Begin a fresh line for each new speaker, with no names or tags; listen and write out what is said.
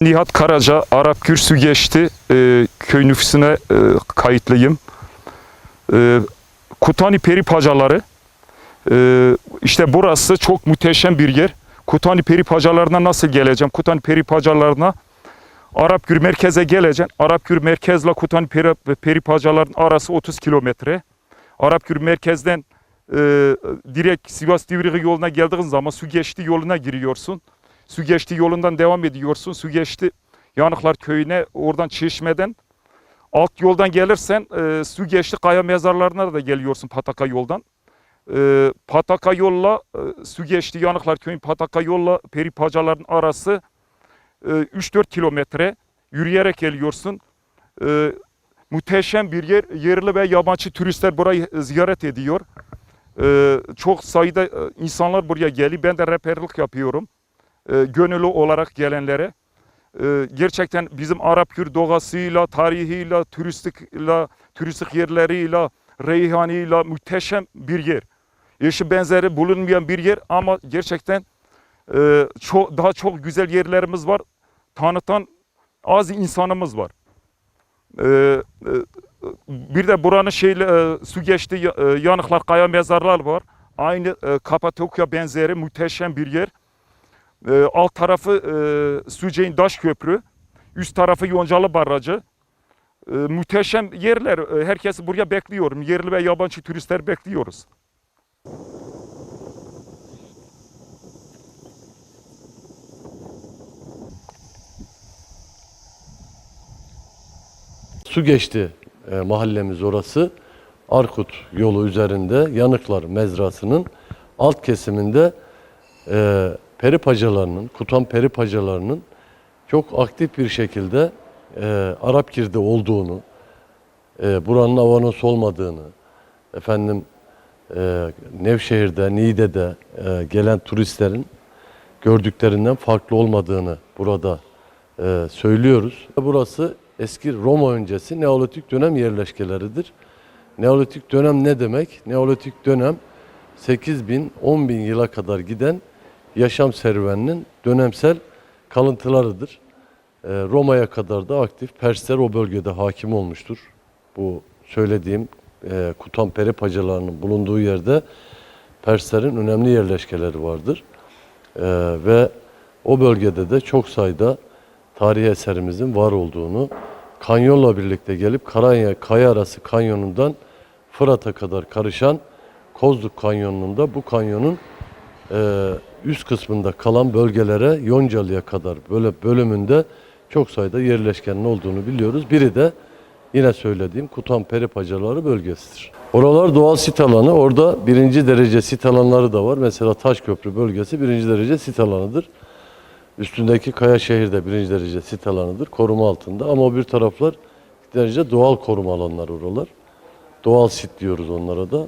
Nihat Karaca, Arap Gürsü geçti. Ee, köy nüfusuna e, kayıtlıyım. Ee, Kutani Peri Pacaları. Ee, işte burası çok muhteşem bir yer. Kutani Peri Pacalarına nasıl geleceğim? Kutani Peri Pacalarına Arap Gür merkeze geleceğim. Arap Gür merkezle Kutani Peri, Peri Pacaların arası 30 kilometre. Arap Gür merkezden e, direkt Sivas Divriği yoluna geldiğin zaman su geçti yoluna giriyorsun. Su geçti yolundan devam ediyorsun. Su geçti Yanıklar köyüne oradan Çeşme'den alt yoldan gelirsen e, su geçti kaya mezarlarına da geliyorsun Pataka yoldan. E, Pataka yolla e, su geçti Yanıklar köyün Pataka yolla Peri Pacaların arası e, 3-4 kilometre yürüyerek geliyorsun. E, muhteşem bir yer. Yerli ve yabancı turistler burayı ziyaret ediyor. E, çok sayıda e, insanlar buraya geliyor. Ben de rehberlik yapıyorum e, gönüllü olarak gelenlere. E, gerçekten bizim Arap Kürt doğasıyla, tarihiyle, turistikle, turistik yerleriyle, reyhanıyla muhteşem bir yer. Eşi benzeri bulunmayan bir yer ama gerçekten e, çok, daha çok güzel yerlerimiz var. Tanıtan az insanımız var. Bir de buranın şeyle su geçti e, yanıklar kaya mezarlar var. Aynı e, Kapadokya benzeri muhteşem bir yer. E, alt tarafı e, Suceğin Daş Köprü, üst tarafı Yoncalı Barajı. E, muhteşem yerler. E, herkesi buraya bekliyorum. Yerli ve yabancı turistler bekliyoruz.
Su geçti e, mahallemiz orası. Arkut yolu üzerinde Yanıklar Mezrası'nın alt kesiminde e, peri pacalarının, Kutan peri pacalarının çok aktif bir şekilde e, Arap girdi olduğunu, e, buranın avanos olmadığını, efendim e, Nevşehir'de, Niğde'de e, gelen turistlerin gördüklerinden farklı olmadığını burada e, söylüyoruz. Burası eski Roma öncesi Neolitik dönem yerleşkeleridir. Neolitik dönem ne demek? Neolitik dönem 8 bin, 10 bin yıla kadar giden yaşam serüveninin dönemsel kalıntılarıdır. E, Roma'ya kadar da aktif Persler o bölgede hakim olmuştur. Bu söylediğim e, Kutan Peri pacalarının bulunduğu yerde Perslerin önemli yerleşkeleri vardır. Ee, ve o bölgede de çok sayıda tarihi eserimizin var olduğunu kanyonla birlikte gelip Karanya Kaya Arası kanyonundan Fırat'a kadar karışan Kozluk Kanyonu'nun da bu kanyonun e, üst kısmında kalan bölgelere Yoncalı'ya kadar böyle bölümünde çok sayıda yerleşkenin olduğunu biliyoruz. Biri de yine söylediğim Kutan Peripacaları bölgesidir. Oralar doğal sit alanı. Orada birinci derece sit alanları da var. Mesela Taşköprü bölgesi birinci derece sit alanıdır. Üstündeki Kaya şehirde birinci derece sit alanıdır. Koruma altında. Ama o bir taraflar derece doğal koruma alanları oralar. Doğal sit diyoruz onlara da.